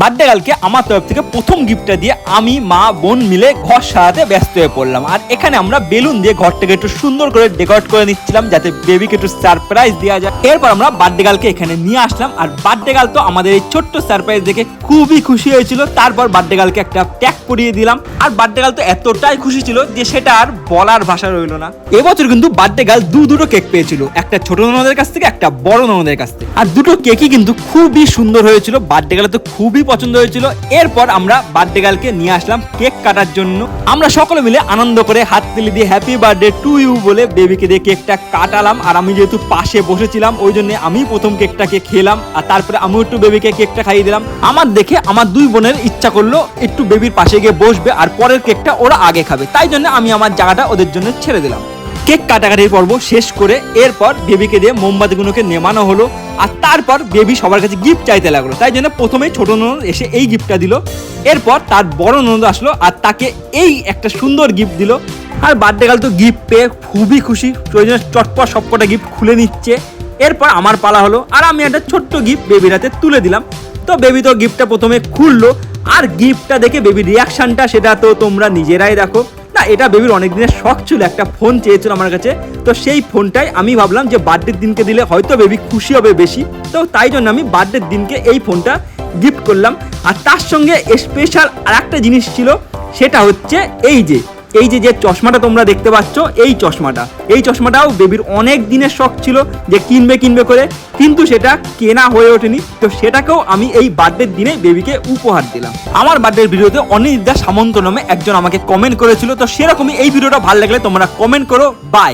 Birthday গার্লকে আমার তরফ থেকে প্রথম গিফটটা দিয়ে আমি, মা, বোন মিলে ঘর সারাতে ব্যস্ত হয়ে পড়লাম। আর এখানে আমরা বেলুন দিয়ে ঘরটাকে একটু সুন্দর করে ডেকোরেট করে নিচ্ছিলাম যাতে বেবিকে একটু সারপ্রাইজ দেওয়া যায়। এরপর আমরা বার্থডে কালকে এখানে নিয়ে আসলাম। আর বার্থডে গার্ল তো আমাদের এই ছোট্ট সারপ্রাইজ দেখে খুবই খুশি হয়েছিল। তারপর বার্থডে কালকে একটা ট্যাগ পরিয়ে দিলাম। আর বার্থডে কাল তো এতটাই খুশি ছিল যে সেটা আর বলার ভাষা রইল না। এবছর কিন্তু বার্থডে গার্ল দু দুটো কেক পেয়েছিল। একটা ছোট ননদের কাছ থেকে, একটা বড় ননদের কাছ থেকে। আর দুটো কেকই কিন্তু খুবই সুন্দর হয়েছিল। বার্থডে গার্ল তো খুবই পছন্দ হয়েছিল। এরপর আমরা বার্থডে গার্লকে নিয়ে আসলাম কেক কাটার জন্য। আমরা সকলে মিলে আনন্দ করে হাত তুলি দিয়ে হ্যাপি বার্থডে টু ইউ বলে বেবিকে দিয়ে কেকটা কাটালাম। আর আমি যেহেতু পাশে বসেছিলাম, ওই জন্য আমি প্রথম কেকটাকে খেলাম। আর তারপরে আমিও একটু বেবিকে কেকটা খাইয়ে দিলাম। আমার দেখে আমার দুই বোনের ইচ্ছা করল একটু বেবির পাশে গিয়ে বসবে, আর পরের কেকটা ওরা আগে খাবে। তাই জন্য আমি আমার জায়গাটা ওদের জন্য ছেড়ে দিলাম। কেক কাটাকাটির পর্ব শেষ করে এরপর বেবিকে দিয়ে মোমবাতিগুলোকে নেমানো হলো আর তারপর বেবি সবার কাছে গিফট চাইতে লাগল। তাই জন্য প্রথমেই ছোট ননদ এসে এই গিফটটা দিল। এরপর তার বড় ননদ আসলো আর তাকে এই একটা সুন্দর গিফট দিল। আর বার্থডে গাল তো গিফট পেয়ে খুবই খুশি। ওই জন্য চটপট সবকটা গিফট খুলে নিচ্ছে। এরপর আমার পালা হলো আর আমি একটা ছোট্ট গিফট বেবির হাতে তুলে দিলাম। তো বেবি তো গিফটটা প্রথমে খুললো। আর গিফটটা দেখে বেবির রিয়াকশানটা সেটা তো তোমরা নিজেরাই দেখো। এটা বেবির অনেক দিনের শখ ছিল, একটা ফোন চেয়েছিল আমার কাছে। তো সেই ফোনটাই আমি ভাবলাম যে বার্থডের দিনকে দিলে হয়তো বেবি খুশি হবে বেশি। তো তাই জন্য আমি বার্থডের দিনকে এই ফোনটা গিফট করলাম। আর তার সঙ্গে স্পেশাল আর একটা জিনিস ছিল, সেটা হচ্ছে এই যে এই যে যে চশমাটা তোমরা দেখতে পাচ্ছ, এই চশমাটা। এই চশমাটাও বেবির অনেক দিনের শখ ছিল যে কিনবে কিনবে করে, কিন্তু সেটা কেনা হয়ে ওঠেনি। তো সেটাকেও আমি এই বার্থডের দিনে বেবিকে উপহার দিলাম। আমার বার্থডের ভিডিওতে অনির্দা সামন্ত নামে একজন আমাকে কমেন্ট করেছিল, তো সেরকমই এই ভিডিওটা ভালো লাগলে তোমরা কমেন্ট করো। বাই